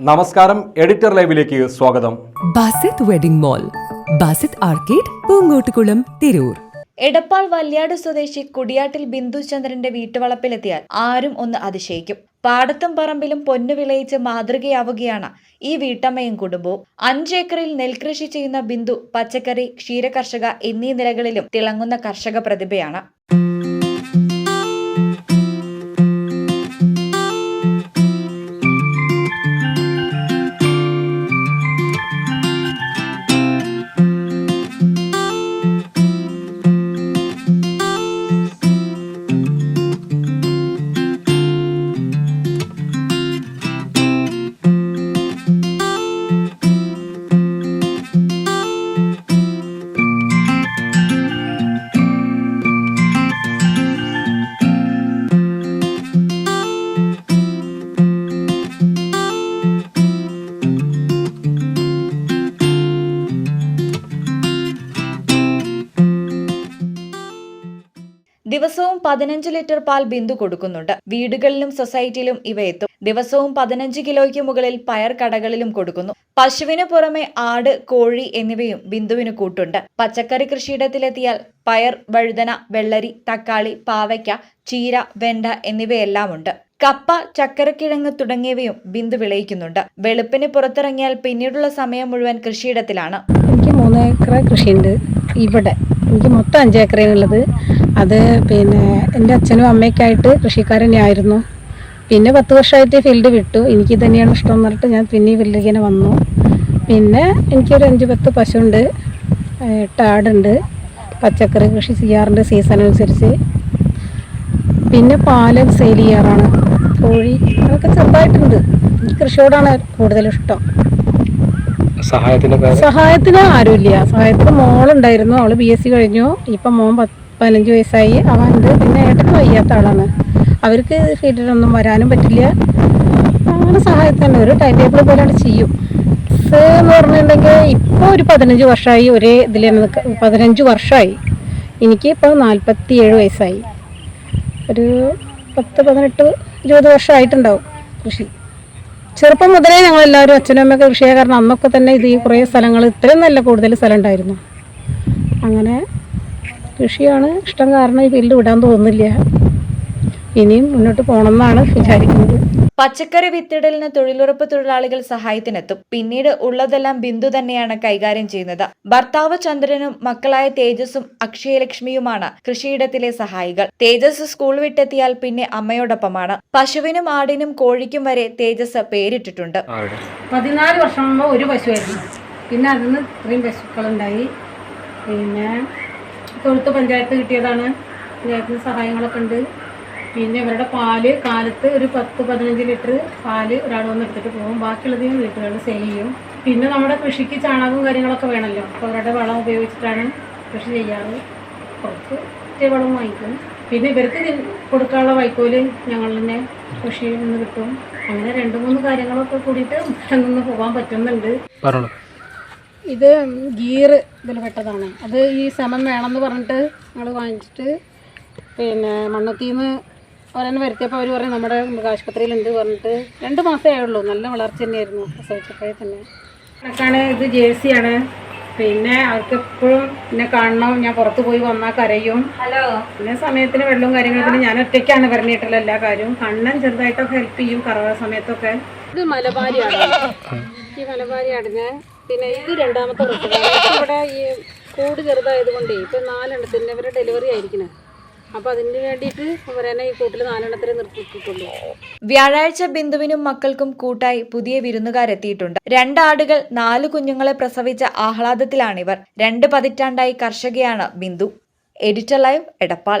നമസ്കാരം എഡിറ്റർ ലൈവിലേക്ക് സ്വാഗതം. Basith wedding mall Basith arcade Poonkottukulam Tirur. Edappal Valyad സ്വദേശി കുടിയാട്ടിൽ ബിന്ദുചന്ദ്രന്റെ വീട്ടുവളപ്പിലെത്തിയാൽ ആരും ഒന്ന് അതിശയിക്കും. പാടത്തും പറമ്പിലും പൊന്നു വിളയിച്ച് മാതൃകയാവുകയാണ് ഈ വീട്ടമ്മയും കുടുംബവും. അഞ്ചേക്കറിൽ നെൽകൃഷി ചെയ്യുന്ന ബിന്ദു പച്ചക്കറി ക്ഷീരകർഷക എന്നീ നിലകളിലും തിളങ്ങുന്ന കർഷക പ്രതിഭയാണ്. ദിവസവും പതിനഞ്ച് ലിറ്റർ പാൽ ബിന്ദു കൊടുക്കുന്നുണ്ട്. വീടുകളിലും സൊസൈറ്റിയിലും ഇവ എത്തും. ദിവസവും പതിനഞ്ച് കിലോയ്ക്ക് മുകളിൽ പയർ കടകളിലും കൊടുക്കുന്നു. പശുവിന് പുറമെ ആട് കോഴി എന്നിവയും ബിന്ദുവിന് കൂട്ടുണ്ട്. പച്ചക്കറി കൃഷിയിടത്തിലെത്തിയാൽ പയർ വഴുതന വെള്ളരി തക്കാളി പാവയ്ക്ക ചീര വെണ്ട എന്നിവയെല്ലാം ഉണ്ട് കപ്പ ചക്കരക്കിഴങ്ങ് തുടങ്ങിയവയും ബിന്ദു വിളയിക്കുന്നുണ്ട്. വെളുപ്പിന് പുറത്തിറങ്ങിയാൽ പിന്നീടുള്ള സമയം മുഴുവൻ കൃഷിയിടത്തിലാണ്. എനിക്ക് മൂന്ന് ഏക്കർ കൃഷിയുണ്ട്. ഇവിടെ എനിക്ക് മൊത്തം അഞ്ചേക്കറയാണുള്ളത് അത് പിന്നെ എന്റെ അച്ഛനും അമ്മയ്ക്കായിട്ട് ആയിരുന്നു പിന്നെ പത്ത് വർഷമായിട്ട് ഫീൽഡ് വിട്ടു. എനിക്ക് തന്നെയാണ് ഇഷ്ടം എന്ന് പറഞ്ഞിട്ട് ഞാൻ പിന്നെ ഈ ഫീൽഡിലേക്ക് വന്നു. പിന്നെ എനിക്കൊരു അഞ്ച് പത്ത് പശുണ്ട് എട്ട് ആടുണ്ട് പച്ചക്കറി കൃഷി ചെയ്യാറുണ്ട് സീസൺ അനുസരിച്ച്. പിന്നെ പാൽ സെയിൽ ചെയ്യാറാണ്. കോഴി അതൊക്കെ ചെറുതായിട്ടുണ്ട്. കൃഷിയോടാണ് കൂടുതൽ ഇഷ്ടം. സഹായത്തിന്റെ കാര്യം? സഹായത്തിന് ആരുമില്ല. സഹായത്തിന് മോളുണ്ടായിരുന്നു. അവൾ ബി എസ് സി കഴിഞ്ഞു. ഇപ്പം മോൻ പത്ത് പതിനഞ്ച് വയസ്സായി. അവനുണ്ട്. പിന്നെ ഏട്ടന് വയ്യാത്ത ആളാണ്. അവർക്ക് ഫീൽഡിലൊന്നും വരാനും പറ്റില്ല. അങ്ങനെ സഹായത്തിന് ഒരു ടൈം ടേബിൾ പോലെയാണ് ചെയ്യും. സ് എന്ന് പറഞ്ഞിട്ടുണ്ടെങ്കിൽ ഇപ്പോൾ ഒരു പതിനഞ്ച് വർഷമായി ഒരേ ഇതിൽ പതിനഞ്ച് വർഷമായി. എനിക്ക് ഇപ്പോൾ നാൽപ്പത്തി ഏഴ് വയസ്സായി. ഒരു പത്ത് പതിനെട്ട് ഇരുപത് വർഷമായിട്ടുണ്ടാവും കൃഷി. ചെറുപ്പം മുതലേ ഞങ്ങളെല്ലാവരും അച്ഛനും അമ്മയൊക്കെ കൃഷിയെ കാരണം അന്നൊക്കെ തന്നെ ഇത് ഈ കുറേ സ്ഥലങ്ങൾ ഇത്രയും നല്ല കൂടുതൽ സ്ഥലം ഉണ്ടായിരുന്നു. അങ്ങനെ കൃഷിയാണ് ഇഷ്ടം കാരണം ഈ ഫീൽഡ് വിടാൻ തോന്നുന്നില്ല. ഇനിയും മുന്നോട്ട് പോകണമെന്നാണ് വിചാരിക്കുന്നത്. പച്ചക്കറി വിത്തിടലിന് തൊഴിലുറപ്പ് തൊഴിലാളികൾ സഹായത്തിനെത്തും. പിന്നീട് ഉള്ളതെല്ലാം ബിന്ദു തന്നെയാണ് കൈകാര്യം ചെയ്യുന്നത്. ഭർത്താവ് ചന്ദ്രനും മക്കളായ തേജസും അക്ഷയലക്ഷ്മിയുമാണ് കൃഷിയിടത്തിലെ സഹായികൾ. തേജസ് സ്കൂൾ വിട്ടെത്തിയാൽ പിന്നെ അമ്മയോടൊപ്പമാണ്. പശുവിനും ആടിനും കോഴിക്കും വരെ തേജസ് പേരിട്ടിട്ടുണ്ട്. പതിനാല് വർഷം മുമ്പ് ഒരു പശുവായിരുന്നു. പിന്നെ അതിന് നിന്ന് ഇത്രയും പശുക്കളുണ്ടായി. പിന്നെ തൊഴുത്ത് പഞ്ചായത്ത് കിട്ടിയതാണ്. പഞ്ചായത്തിന് സഹായങ്ങളൊക്കെ ഉണ്ട്. പിന്നെ ഇവരുടെ പാൽ കാലത്ത് ഒരു പത്ത് പതിനഞ്ച് ലിറ്റർ പാൽ ഒരാൾ വന്ന് എടുത്തിട്ട് പോകും. ബാക്കിയുള്ളതിനും വീട്ടുകളിൽ സെയിൽ ചെയ്യും. പിന്നെ നമ്മുടെ കൃഷിക്ക് ചാണകവും കാര്യങ്ങളൊക്കെ വേണമല്ലോ. അപ്പോൾ അവരുടെ വളം ഉപയോഗിച്ചിട്ടാണ് കൃഷി ചെയ്യാറ്. കുറച്ച് വളം വാങ്ങിക്കും. പിന്നെ ഇവർക്ക് കൊടുക്കാനുള്ള വൈക്കോൽ ഞങ്ങൾ തന്നെ കൃഷിയിൽ നിന്ന് കിട്ടും. അങ്ങനെ രണ്ട് മൂന്ന് കാര്യങ്ങളൊക്കെ കൂടിയിട്ട് നിന്ന് പോകാൻ പറ്റുന്നുണ്ട്. ഇത് ഗീറ് ഇതിൽ പെട്ടതാണ്. അത് ഈ സമം വേണമെന്ന് പറഞ്ഞിട്ട് ഞങ്ങൾ വാങ്ങിച്ചിട്ട് പിന്നെ മണ്ണത്തിന്ന് ഒരെണ്ണം വരുത്തിയപ്പോൾ അവർ പറഞ്ഞു നമ്മുടെ മൃഗാശുപത്രിയിലുണ്ട് പറഞ്ഞിട്ട് രണ്ട് മാസമേ ആയുള്ളൂ. നല്ല വളർച്ച തന്നെയായിരുന്നു. പ്രസവിച്ചപ്പോഴേ തന്നെ. കണക്കാണ് ഇത് ജേഴ്സിയാണ്. പിന്നെ അവർക്ക് എപ്പോഴും എന്നെ കാണണം. ഞാൻ പുറത്ത് പോയി വന്നാൽ കരയും. ഹലോ. പിന്നെ സമയത്തിന് വെള്ളവും കാര്യങ്ങളൊക്കെ ഞാൻ ഒറ്റയ്ക്കാണ് പറഞ്ഞിട്ടുള്ള എല്ലാ കാര്യവും. കണ്ണൻ ചെറുതായിട്ടൊക്കെ ഹെൽപ്പ് ചെയ്യും കറവ സമയത്തൊക്കെ. ഇത് മലബാരിയാണ് ഈ മലബാരി ആടിന് പിന്നെ ഇത് രണ്ടാമത്തെ പ്രസവമാണ് ഇവിടെ ഈ കൂട് ചെറുതായതുകൊണ്ടേ ഇപ്പം നാലെണ്ണത്തിന് ഇവരെ ഡെലിവറി ആയിരിക്കണേ. അപ്പോൾ അതിന് വേണ്ടിയിട്ട് ഈ വ്യാഴാഴ്ച ബിന്ദുവിനും മക്കൾക്കും കൂട്ടായി പുതിയ വിരുന്നുകാരെത്തിയിട്ടുണ്ട്. രണ്ടാടുകൾ നാല് കുഞ്ഞുങ്ങളെ പ്രസവിച്ച ആഹ്ലാദത്തിലാണിവർ. രണ്ട് പതിറ്റാണ്ടായി കർഷകയാണ് ബിന്ദു. Editor live Edappal.